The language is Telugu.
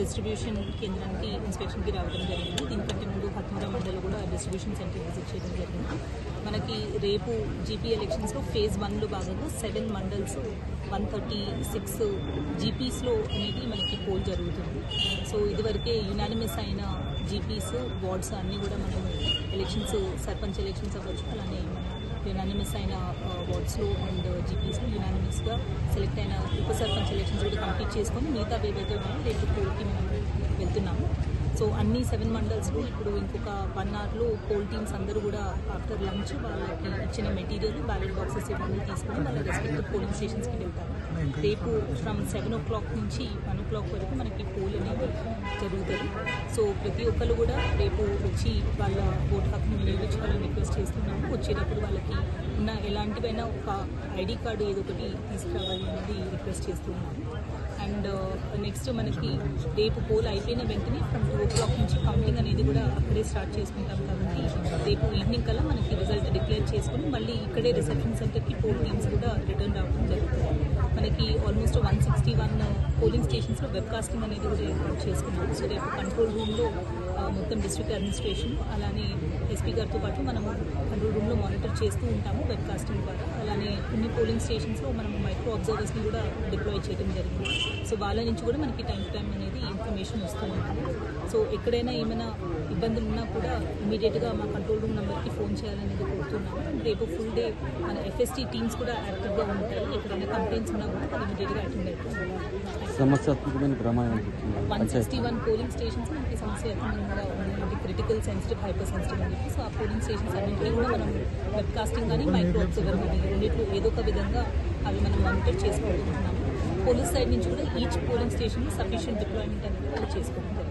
డిస్ట్రిబ్యూషన్ కేంద్రానికి ఇన్స్పెక్షన్కి రావడం జరిగింది. దీనికంటే ముందు హత్మూరా మండలి కూడా డిస్ట్రిబ్యూషన్ సెంటర్ విజిట్ చేయడం జరిగింది. మనకి రేపు జీపీ ఎలక్షన్స్లో ఫేజ్ వన్లో భాగంగా seven mandals one thirty six జీపీస్లో అనేది మనకి పోల్ జరుగుతుంది. సో ఇదివరకే యునానిమస్ అయిన జీపీస్ వార్డ్స్ అన్నీ కూడా మనం ఎలక్షన్స్ సర్పంచ్ ఎలక్షన్స్ అవ్వచ్చు అలానే యునానిమస్ అయిన వార్డ్స్లో అండ్ జీపీస్లో యునానిమస్గా సెలెక్ట్ అయిన ఉప సర్పంచ్ ఎలక్షన్స్ కూడా కంప్లీట్ చేసుకొని మిగతా ఏవైతే ఉన్నాయో రేపు పోల్కి మనం వెళ్తున్నాము. సో అన్ని సెవెన్ మండల్స్లో ఇప్పుడు ఇంకొక వన్ అవర్లో పోల్ టీమ్స్ అందరూ కూడా ఆఫ్టర్ లంచ్ వాళ్ళకి ఇచ్చిన మెటీరియల్ బ్యాలెట్ బాక్సెస్ ఇవన్నీ తీసుకొని వాళ్ళ రెస్పెక్టివ్ పోలింగ్ స్టేషన్స్కి వెళ్తారు. రేపు ఫ్రమ్ సెవెన్ ఓ క్లాక్ నుంచి వన్ ఓ క్లాక్ వరకు మనకి పోల్ అనేది జరుగుతుంది సో ప్రతి ఒక్కరు కూడా రేపు వచ్చి వాళ్ళ ఓటు హక్కును వినియోగించుకోవాలని రిక్వెస్ట్ చేస్తున్నాము. వచ్చేటప్పుడు వాళ్ళకి ఉన్న ఎలాంటివైనా ఒక ఐడి కార్డు ఏదో ఒకటి తీసుకురావాలి అనేది రిక్వెస్ట్ చేస్తున్నాము. అండ్ uh, నెక్స్ట్ మనకి రేపు పోల్ అయిపోయిన వెంటనే ఫ్రమ్ టూ ఓ క్లాక్ నుంచి కౌంటింగ్ అనేది కూడా అక్కడే స్టార్ట్ చేసుకుంటాం కాబట్టి రేపు ఈవినింగ్ కల్లా మనకి రిజల్ట్ డిక్లేర్ చేసుకుని మళ్ళీ ఇక్కడే రిసెప్షన్ సెంటర్కి పోల్ టీమ్స్ కూడా రిటర్న్ రావడం జరుగుతుంది. మనకి ఆల్మోస్ట్ వన్ సిక్స్టీ పోలింగ్ స్టేషన్స్లో వెబ్కాస్టింగ్ అనేది కూడా ఏర్పాటు చేసుకున్నాం సో రేపు కంట్రోల్ రూమ్లో మొత్తం డిస్ట్రిక్ట్ అడ్మినిస్ట్రేషన్ అలానే ఎస్పీ గారితో పాటు మనము కంట్రోల్ రూమ్లో మానిటర్ చేస్తూ ఉంటాము వెబ్కాస్టింగ్ ద్వారా. అలానే కొన్ని పోలింగ్ స్టేషన్స్లో మనం మైక్రో అబ్జర్వర్స్ని కూడా డిప్లాయ్ చేయడం జరిగింది. సో వాళ్ళ నుంచి కూడా మనకి టైం టు టైం అనేది ఇన్ఫర్మేషన్ వస్తూ ఉంటుంది. సో ఎక్కడైనా ఏమైనా ఇబ్బందులు ఉన్నా కూడా ఇమీడియట్గా మా కంట్రోల్ రూమ్ నెంబర్కి ఫోన్ చేయాలనేది కోరుతున్నాము. రేపు ఫుల్ డే మన ఎఫ్ఎస్టీ టీమ్స్ కూడా యాక్టివ్గా ఉంటాయి. ఎక్కడైనా కంప్లైంట్స్ ఉన్నా కూడా ఇమీడియట్గా అటెండ్ అవుతారు సమస్యాత్మకమైన గ్రామాలు అనిపించింది? One sixty one polling stations మనకి సమస్యాత్మకంగా ఉన్నాయి క్రిటికల్ సెన్సిటివ్ హైపర్ సెన్సిటివ్ అని చెప్పి సో ఆ పోలింగ్ స్టేషన్స్ అన్నింటినీ కూడా మనం వెబ్ కాస్టింగ్ కానీ మైక్రో అబ్జర్వర్ కానీ రెండిట్లో ఏదో ఒక విధంగా అవి మనం మానిటర్ చేసుకుంటున్నాము పోలీస్ సైడ్ నుంచి కూడా each polling station sufficient deployment అనేది వాళ్ళు చేసుకోవడం